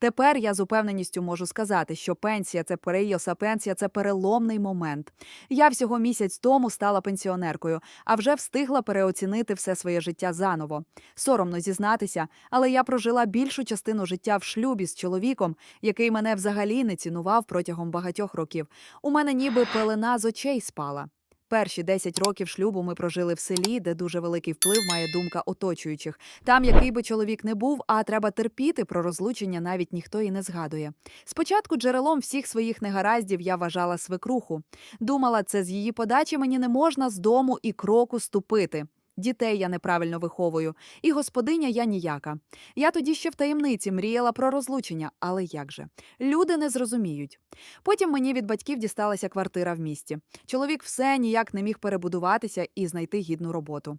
Тепер я з упевненістю можу сказати, що пенсія це перейоса пенсія це переломний момент. Я всього місяць тому стала пенсіонеркою, а вже встигла переоцінити все своє життя заново. Соромно зізнатися, але я прожила більшу частину життя в шлюбі з чоловіком, який мене взагалі не цінував протягом багатьох років. У мене ніби пелена з очей спала. Перші 10 років шлюбу ми прожили в селі, де дуже великий вплив має думка оточуючих. Там, який би чоловік не був, а треба терпіти про розлучення, навіть ніхто і не згадує. Спочатку джерелом всіх своїх негараздів я вважала свекруху. Думала, це з її подачі мені не можна з дому і кроку ступити. Дітей я неправильно виховую, і господиня я ніяка. Я тоді ще в таємниці мріяла про розлучення, але як же? Люди не зрозуміють. Потім мені від батьків дісталася квартира в місті. Чоловік все ніяк не міг перебудуватися і знайти гідну роботу.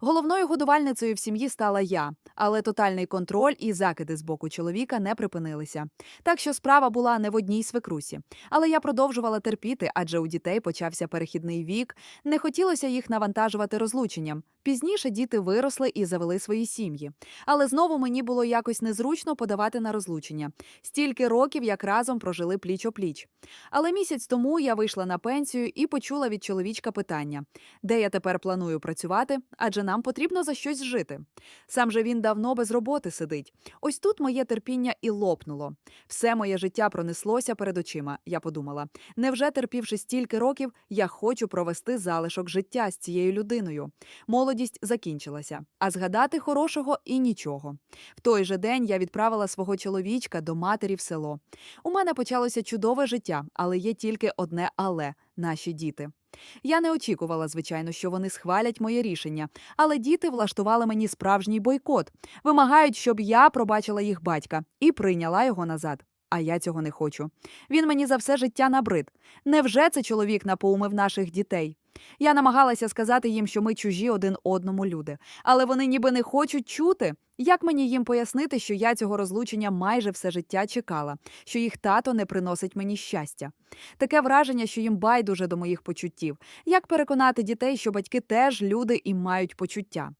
Головною годувальницею в сім'ї стала я, але тотальний контроль і закиди з боку чоловіка не припинилися. Так що справа була не в одній свекрусі. Але я продовжувала терпіти, адже у дітей почався перехідний вік, не хотілося їх навантажувати розлученням. Пізніше діти виросли і завели свої сім'ї. Але знову мені було якось незручно подавати на розлучення. Стільки років як разом прожили пліч опліч. Але місяць тому я вийшла на пенсію і почула від чоловічка питання, де я тепер планую працювати, адже нам потрібно за щось жити. Сам же він давно без роботи сидить. Ось тут моє терпіння і лопнуло. Все моє життя пронеслося перед очима. Я подумала: невже терпівши стільки років, я хочу провести залишок життя з цією людиною. Молодість закінчилася, а згадати хорошого і нічого. В той же день я відправила свого чоловічка до матері в село. У мене почалося чудове життя, але є тільки одне але наші діти. Я не очікувала, звичайно, що вони схвалять моє рішення, але діти влаштували мені справжній бойкот, вимагають, щоб я пробачила їх батька і прийняла його назад. А я цього не хочу. Він мені за все життя набрид. Невже це чоловік напоумив наших дітей? Я намагалася сказати їм, що ми чужі один одному люди, але вони ніби не хочуть чути. Як мені їм пояснити, що я цього розлучення майже все життя чекала, що їх тато не приносить мені щастя? Таке враження, що їм байдуже до моїх почуттів. Як переконати дітей, що батьки теж люди і мають почуття?